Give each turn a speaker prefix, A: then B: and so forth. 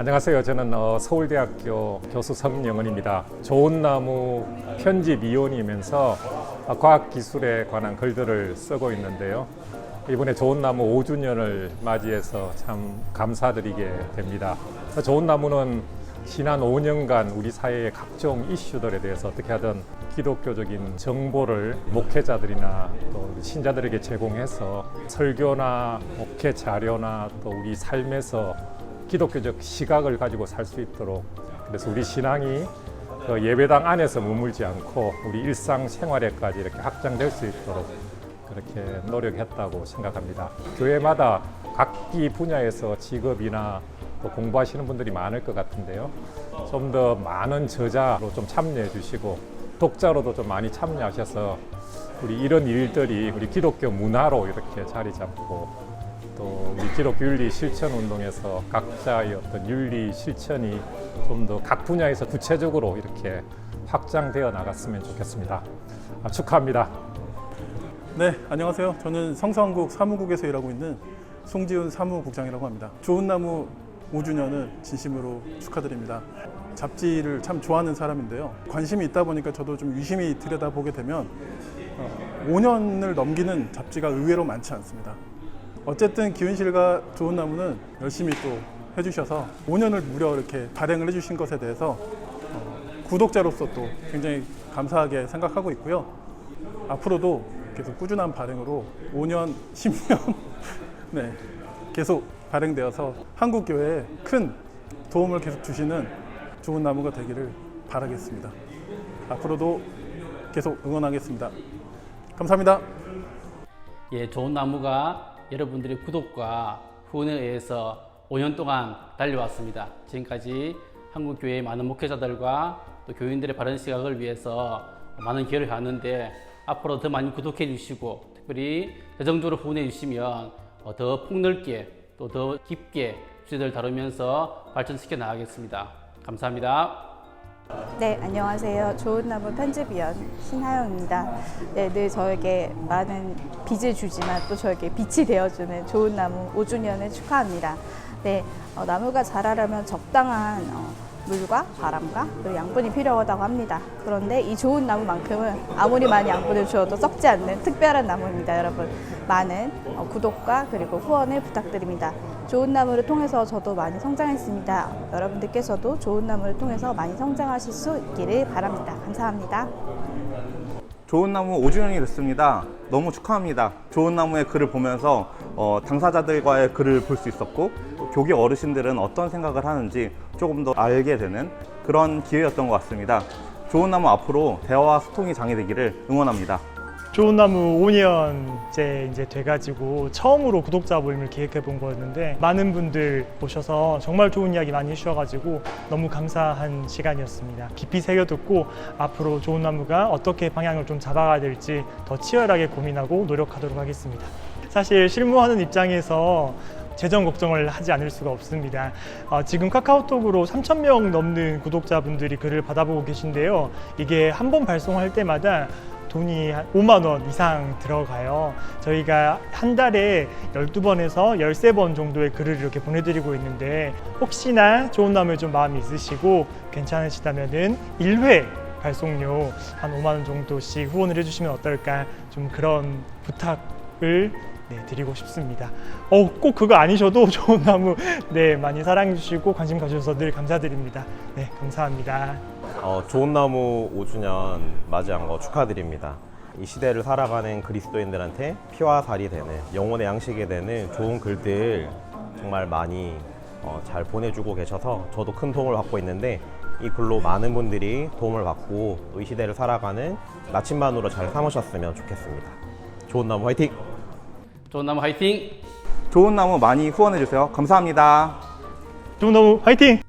A: 안녕하세요. 저는 어, 서울대학교 교수 성영은입니다. 좋은 나무 편집위원이면서 어, 과학기술에 관한 글들을 쓰고 있는데요. 이번에 좋은 나무 5주년을 맞이해서 참 감사드리게 됩니다. 좋은 나무는 지난 5년간 우리 사회의 각종 이슈들에 대해서 어떻게 하든 기독교적인 정보를 목회자들이나 또 신자들에게 제공해서 설교나 목회 자료나 또 우리 삶에서 기독교적 시각을 가지고 살 수 있도록 그래서 우리 신앙이 그 예배당 안에서 머물지 않고 우리 일상 생활에까지 이렇게 확장될 수 있도록 그렇게 노력했다고 생각합니다. 교회마다 각기 분야에서 직업이나 또 공부하시는 분들이 많을 것 같은데요. 좀 더 많은 저자로 좀 참여해 주시고 독자로도 좀 많이 참여하셔서 우리 이런 일들이 우리 기독교 문화로 이렇게 자리 잡고 또 기독교 윤리 실천 운동에서 각자의 어떤 윤리 실천이 좀 더 각 분야에서 구체적으로 이렇게 확장되어 나갔으면 좋겠습니다. 아, 축하합니다.
B: 네, 안녕하세요. 저는 성서한국 사무국에서 일하고 있는 송지훈 사무국장이라고 합니다. 좋은 나무 5주년을 진심으로 축하드립니다. 잡지를 참 좋아하는 사람인데요. 관심이 있다 보니까 저도 좀 유심히 들여다보게 되면 어, 5년을 넘기는 잡지가 의외로 많지 않습니다. 어쨌든 기훈실과 좋은 나무는 열심히 또 해주셔서 5년을 무려 이렇게 발행을 해주신 것에 대해서 어, 구독자로서 또 굉장히 감사하게 생각하고 있고요. 앞으로도 계속 꾸준한 발행으로 5년, 10년 네, 계속 발행되어서 한국 교회에 큰 도움을 계속 주시는 좋은 나무가 되기를 바라겠습니다. 앞으로도 계속 응원하겠습니다. 감사합니다.
C: 예, 좋은 나무가 여러분들의 구독과 후원에 의해서 5년 동안 달려왔습니다. 지금까지 한국 교회의 많은 목회자들과 또 교인들의 바른 시각을 위해서 많은 기여를 해왔는데 앞으로 더 많이 구독해 주시고 특별히 재정적으로 후원해 주시면 어, 더 폭넓게 또 더 깊게 주제를 다루면서 발전시켜 나가겠습니다. 감사합니다.
D: 네, 안녕하세요. 좋은 나무 편집위원 신하영입니다. 네, 늘 저에게 많은 빚을 주지만 또 저에게 빛이 되어주는 좋은 나무 5주년을 축하합니다. 네, 어, 나무가 자라려면 적당한 어, 물과 바람과 그리고 양분이 필요하다고 합니다. 그런데 이 좋은 나무만큼은 아무리 많이 양분을 주어도 썩지 않는 특별한 나무입니다, 여러분. 많은 어, 구독과 그리고 후원을 부탁드립니다. 좋은 나무를 통해서 저도 많이 성장했습니다. 여러분들께서도 좋은 나무를 통해서 많이 성장하실 수 있기를 바랍니다. 감사합니다.
E: 좋은 나무 5주년이 됐습니다. 너무 축하합니다. 좋은 나무의 글을 보면서 어, 당사자들과의 글을 볼 수 있었고 또 교계 어르신들은 어떤 생각을 하는지 조금 더 알게 되는 그런 기회였던 것 같습니다. 좋은 나무 앞으로 대화와 소통이 장애되기를 응원합니다.
F: 좋은 나무 5년째 이제 돼가지고 처음으로 구독자 모임을 기획해 본 거였는데 많은 분들 오셔서 정말 좋은 이야기 많이 해주셔가지고 너무 감사한 시간이었습니다. 깊이 새겨 듣고 앞으로 좋은 나무가 어떻게 방향을 좀 잡아가야 될지 더 치열하게 고민하고 노력하도록 하겠습니다. 사실 실무하는 입장에서 재정 걱정을 하지 않을 수가 없습니다. 어, 지금 카카오톡으로 3,000명 넘는 구독자분들이 글을 받아보고 계신데요. 이게 한 번 발송할 때마다 돈이 한 5만 원 이상 들어가요. 저희가 한 달에 12번에서 13번 정도의 글을 이렇게 보내드리고 있는데 혹시나 좋은 나무에 좀 마음이 있으시고 괜찮으시다면은 1회 발송료 한 5만 원 정도씩 후원을 해주시면 어떨까 좀 그런 부탁을 네, 드리고 싶습니다. 어, 꼭 그거 아니셔도 좋은 나무 네, 많이 사랑해 주시고 관심 가주셔서 늘 감사드립니다. 네, 감사합니다.
G: 어, 좋은 나무 5주년 맞이한 거 축하드립니다. 이 시대를 살아가는 그리스도인들한테 피와 살이 되는 영혼의 양식이 되는 좋은 글들 정말 많이 어, 잘 보내주고 계셔서 저도 큰 도움을 받고 있는데 이 글로 많은 분들이 도움을 받고 또 이 시대를 살아가는 나침반으로 잘 삼으셨으면 좋겠습니다. 좋은 나무 화이팅!
C: 좋은 나무 화이팅!
E: 좋은 나무 많이 후원해 주세요. 감사합니다.
F: 좋은 나무 화이팅!